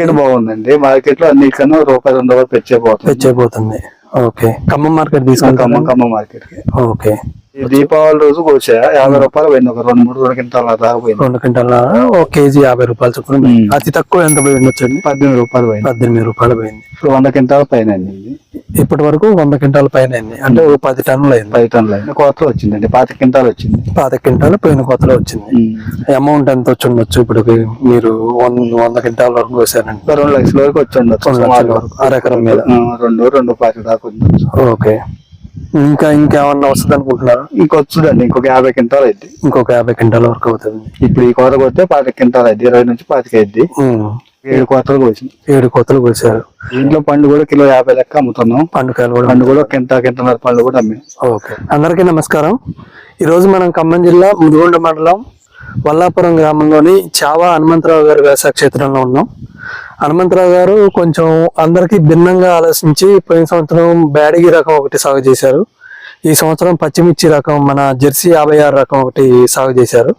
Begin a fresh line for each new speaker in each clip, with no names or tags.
Market బాగుందండి. మార్కెట్లో అన్నిటికన్నా రూపాయి రెండు రూపాయలు పెంచేపోతుంది
తెచ్చైపోతుంది ఓకే. ఖమ్మం మార్కెట్ తీసుకుంటాం
ఖమ్మం మార్కెట్కి
ఓకే.
దీపావళి రోజు కోసా? యాభై రూపాయలు పోయింది. ఒక రెండు మూడు రెండు క్వింటాల దాకా పోయింది.
రెండు క్వింటాల ఒక కేజీ యాభై రూపాయలు చొప్పున పోయింది. అతి తక్కువ ఎంత పోయి ఉండొచ్చండి?
పద్దెనిమిది రూపాయలు పోయింది.
పద్దెనిమిది రూపాయలు పోయింది.
ఇప్పుడు వంద క్వింటాల పైన
ఇప్పటి వరకు వంద క్వింటాల పైన అయింది. అంటే ఓ పది టన్నులు అయింది.
పది టన్నులు అయింది. కొత్తలో వచ్చిందండి. పాతి క్వింటాలు వచ్చింది.
పాత క్వింటాలు పోయిన కొత్తలో వచ్చింది. అమౌంట్ ఎంత వచ్చి ఉండొచ్చు? ఇప్పుడు మీరు వంద వంద క్వింటాల వరకు వేసారండి
ఒక రెండు లక్షల వరకు వచ్చి ఉండొచ్చు.
అరెకరం మీద.
రెండు రెండు పాతి దాకా
ఓకే. ఇంకా ఇంకేమన్నా వస్తుంది అనుకుంటున్నారు
ఇంకొచ్చుదండి ఇంకొక యాభై క్వింటాలు అయింది
ఇంకొక యాభై క్వింటాల వరకు అవుతుంది.
ఇప్పుడు ఈ కోత కొడితే పాతి క్వింటాలు అయింది ఇరవై నుంచి పాతిక అయింది. ఏడు కోతలు కోసింది
ఏడు కోతలు కోసారు.
ఇంట్లో పండు కూడా కిలో యాభై లెక్క అమ్ముతున్నాం.
పండుకాయలు కూడా
పండు కూడా కింట కింటన్నర పండు కూడా అమ్మాం
ఓకే. అందరికీ నమస్కారం. ఈరోజు మనం ఖమ్మం జిల్లా ముదిగొండ మండలం వల్లాపురం గ్రామంలోని చావా హనుమంతరావు గారి వ్యవసాయ క్షేత్రంలో ఉన్నాం. హనుమంతరావు గారు కొంచెం అందరికీ భిన్నంగా ఆలోచించి పోయిన సంవత్సరం బ్యాడగి రకం ఒకటి సాగు చేశారు. ఈ సంవత్సరం పచ్చిమిర్చి రకం మన జెర్సీ యాభై ఆరు రకం ఒకటి సాగు చేశారు.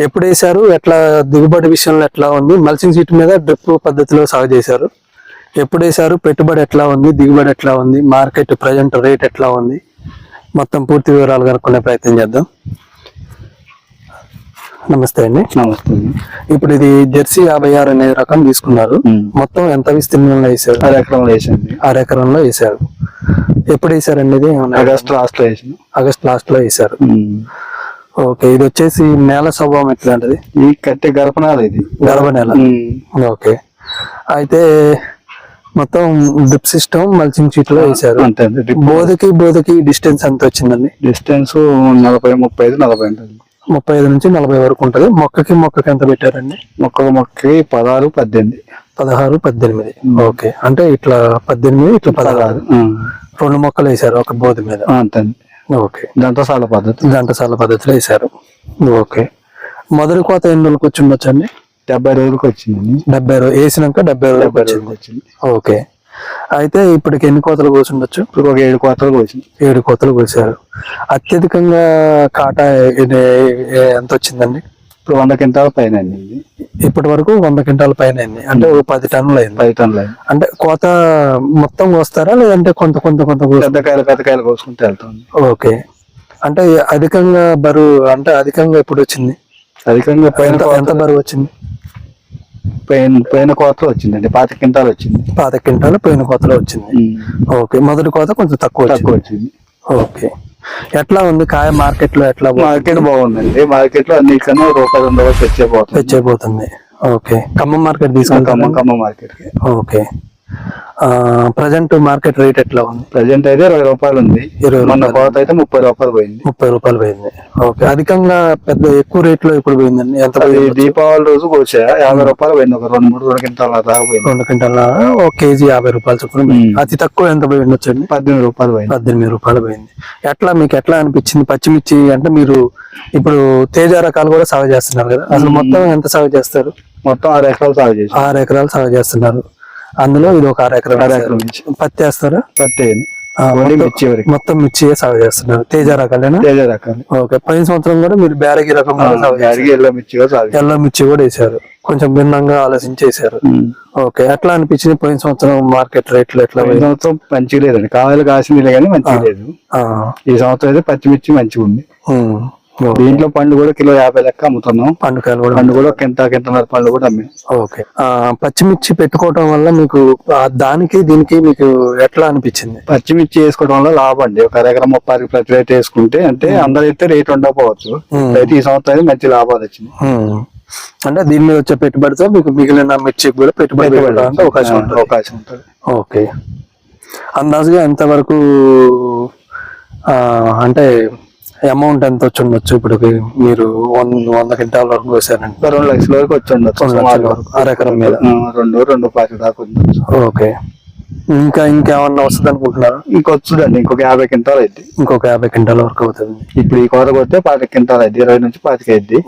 ఎప్పుడు వేశారు? ఎట్లా దిగుబడి విషయంలో ఎట్లా ఉంది? మల్చింగ్ సీట్ మీద డ్రిప్ పద్ధతిలో సాగు చేశారు. ఎప్పుడు వేశారు? పెట్టుబడి ఎట్లా ఉంది? దిగుబడి ఎట్లా ఉంది? మార్కెట్ ప్రజెంట్ రేట్ ఎట్లా ఉంది? మొత్తం పూర్తి వివరాలు కనుక్కునే ప్రయత్నం చేద్దాం. నమస్తే అండి.
నమస్తే
ఇప్పుడు ఇది జెర్సీ యాభై ఆరు అనే రకం తీసుకున్నారు. మొత్తం ఎంత విస్తీర్ణంలో వేసారు
అర ఎకరంలో వేసింది
ఆరు ఎకరంలో వేసారు ఎప్పుడు వేసారండి ఇది?
ఆగస్ట్ లాస్ట్లో వేసిన
ఆగస్ట్ లాస్ట్లో వేసారు ఓకే ఇది వచ్చేసి నేల స్వభావం ఎట్లాంటిది?
ఈ కట్టె గరపనాలు ఇది.
గర్భ నేల
ఉమ్.
ఓకే. అయితే మొత్తం డ్రిప్ సిస్టమ్ మల్చింగ్ షీట్లో వేసారు బోధకి బోధకి డిస్టెన్స్ ఎంత వచ్చిందండి?
డిస్టెన్స్ నలభై ముప్పై ఐదు నలభై ఉంటుంది
ముప్పై ఐదు నుంచి నలభై వరకు ఉంటది. మొక్కకి మొక్కకి ఎంత పెట్టారండి?
మొక్క మొక్కకి పదహారు పద్దెనిమిది.
పదహారు పద్దెనిమిది. ఓకే. అంటే ఇట్లా పద్దెనిమిది ఇట్లా పదహారు. రెండు మొక్కలు వేసారు ఒక బోధి మీద.
అంతే
ఓకే.
దంతసాల పద్ధతి.
ఘంటసాల పద్ధతిలో వేసారు. ఓకే. మొదటి కోత ఎన్ని రోజులకు వచ్చి ఉండొచ్చండి
డెబ్బై రోజులకు వచ్చింది
డెబ్బై రోజు వేసినాక డెబ్బై రోజులకు వచ్చింది. ఓకే. అయితే ఇప్పటికి ఎన్ని కోతలు కోసి ఉండొచ్చు?
ఇప్పుడు ఒక ఏడు కోతలకు వచ్చింది
ఏడు కోతలు కోసారు. అత్యధికంగా కాటా ఎంత వచ్చిందండి?
ఇప్పుడు వంద క్వింటాల పైన అండి
ఇప్పటి వరకు వంద క్వింటాల పైన అయింది అంటే ఓ పది టన్నులు అయింది.
పది టన్నులు అయింది.
అంటే కోత మొత్తం కోస్తారా లేదంటే కొంత కొంత కొంత?
పెద్ద కాయలు పెద్ద కాయలు కోసుకుంటే వెళ్తుంది.
ఓకే. అంటే అధికంగా బరువు అంటే అధికంగా ఎప్పుడు వచ్చింది?
అధికంగా
ఎంత బరువు వచ్చింది?
పైన పైన కోతలు వచ్చిందండి పాతి క్వింటాలు వచ్చింది.
పాత క్వింటాలు పోయిన కోతలో వచ్చింది. ఓకే మొదటి కోత కొంచెం తక్కువ వచ్చింది.
తక్కువ వచ్చింది.
ఓకే. ఎట్లా ఉంది కాయ మార్కెట్లో ఎట్లా
మార్కెట్ బాగుందండి. మార్కెట్లో అన్నిటికన్నా రూపాయి రెండు రూపాయలు తెచ్చేపోతుంది.
తెచ్చైపోతుంది. ఓకే. ఖమ్మం మార్కెట్ తీసుకుంటాం
Khammam market
okay. Present market rate ఎట్లా ఉంది?
ప్రజెంట్ అయితే ఇరవై రూపాయలు ఉంది.
ఇరవై
మొన్న కోత అయితే ముప్పై రూపాయలు పోయింది.
ముప్పై రూపాయలు పోయింది. ఓకే. అధికంగా పెద్ద ఎక్కువ రేట్లో ఇప్పుడు పోయిందండి. ఎంత పోయింది?
దీపావళి రోజు కోసా యాభై రూపాయలు పోయింది. ఒక రెండు మూడు రెండు క్వింటాల పోయింది.
రెండు క్వింటాల ఒక కేజీ యాభై రూపాయలు చొప్పున పోయింది. అతి తక్కువ ఎంత పోయి ఉండొచ్చండి
పద్దెనిమిది రూపాయలు పోయింది.
పద్దెనిమిది రూపాయలు పోయింది. ఎట్లా మీకు ఎట్లా అనిపించింది? పచ్చిమిర్చి అంటే మీరు ఇప్పుడు తేజ రకాలు కూడా సాగు చేస్తున్నారు కదా. అసలు మొత్తం ఎంత సాగు చేస్తారు?
మొత్తం ఆరు ఎకరాలు సాగు చేసి
ఆరు ఎకరాలు సాగు చేస్తున్నారు. అందులో ఇది ఒక. ఎకరాలు
మిర్చి.
పత్తి వేస్తారా?
పత్తి
మొత్తం-
మిర్చి వరకు.
మొత్తం మిర్చి సాగు చేస్తున్నారు. తేజ రకాలేనా?
తేజ రకాలు.
ఓకే పోయిన సంవత్సరం కూడా మీరు బ్యారగి రకం
ఎల్ల
మిర్చి కూడా వేశారు. కొంచెం భిన్నంగా ఆలోచించి వేశారు
ఉమ్.
ఓకే ఎట్లా అనిపించింది పోయిన సంవత్సరం మార్కెట్ రేట్లు ఎట్లా
సంవత్సరం మంచిగా లేదండి. కాయలు కాసింది కానీ మంచిగా లేదు. ఈ సంవత్సరం అయితే పచ్చిమిర్చి మంచిగా ఉంది. దీంట్లో పండు కూడా కిలో యాభై లెక్క అమ్ముతున్నాం.
పండుకాయలు కూడా
పండు కూడా కింట కింటన్నర పండు కూడా అమ్మాం.
ఓకే. పచ్చిమిర్చి పెట్టుకోవటం వల్ల మీకు దానికి దీనికి మీకు ఎట్లా అనిపించింది?
పచ్చిమిర్చి వేసుకోవడం వల్ల లాభం అండి. ఒక ఎకరం ముప్పై ప్రతి రేట్ వేసుకుంటే అంటే అందరైతే రేట్ ఉండకపోవచ్చు. అయితే ఈ సంవత్సరం మంచి లాభాలు వచ్చింది.
అంటే దీని మీద వచ్చే పెట్టుబడితో మీకు మిగిలిన మిర్చికి కూడా పెట్టుబడి అవకాశం ఉంటుంది.
అవకాశం ఉంటుంది.
ఓకే. అందాజుగా ఎంతవరకు అంటే అమౌంట్ ఎంత వచ్చి ఉండొచ్చు? ఇప్పుడు మీరు వంద వంద క్వింటాల వరకు వేసారండి
రెండు లక్షల వరకు వచ్చి ఉండొచ్చు
రెండు లక్షల
సుమారు.
వరకు. అర ఎకరం మీద?
రెండు రెండు పాతి దాకా ఉండొచ్చు.
ఓకే. ఇంకా ఇంకేమన్నా వస్తుంది అనుకుంటున్నారు?
ఇంకొచ్చుదండి ఇంకొక యాభై క్వింటాలు అయింది
ఇంకొక యాభై క్వింటాల వరకు అవుతుంది.
ఇప్పుడు ఈ కోత కొడితే పాతి క్వింటాలు అయింది ఇరవై నుంచి పాతిక అయింది.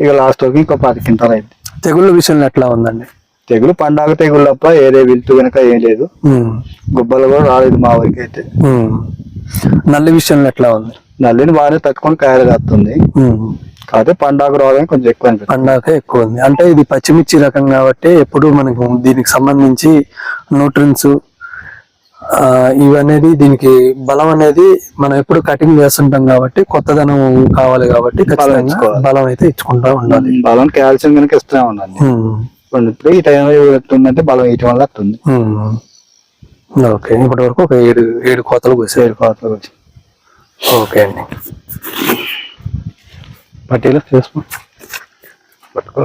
ఇక లాస్ట్ వరకు ఇంకో పాతి క్వింటాలు అయింది
తెగుళ్ళ విషయంలో ఎట్లా ఉందండి?
తెగులు పండాగ తెగులు తప్ప ఏదే వెళ్తూ వెనక ఏం లేదు. గుబ్బలు కూడా రాలేదు మా వరకు అయితే.
నల్లి విషయంలో ఎట్లా ఉంది?
నల్లిని బాగానే తట్టుకొని కాయలు కాస్తుంది. కాకపోతే పండాకు రావడానికి కొంచెం ఎక్కువ
పండాక ఎక్కువ ఉంది. అంటే ఇది పచ్చిమిర్చి రకం కాబట్టి ఎప్పుడు మనకు దీనికి సంబంధించి న్యూట్రిన్స్ ఇవనేది దీనికి బలం అనేది మనం ఎప్పుడు కటింగ్ చేస్తుంటాం కాబట్టి కొత్తదనం కావాలి కాబట్టి. బలం అయితే ఇచ్చుకుంటా ఉండాలి.
బలం కాల్షియం కనుక ఇస్తూనే
ఉమ్,
ఇప్పుడు ఈ టైంలో ఎట్టుందంటే బలం ఇటు వల్ల వస్తుంది.
ఓకే ఇప్పటి వరకు ఒక ఏడు ఏడు కోతలు కోసారు.
కోతలు వచ్చి
ఓకే అండి.
పట్టీలో చేసుకో. పట్టుకో.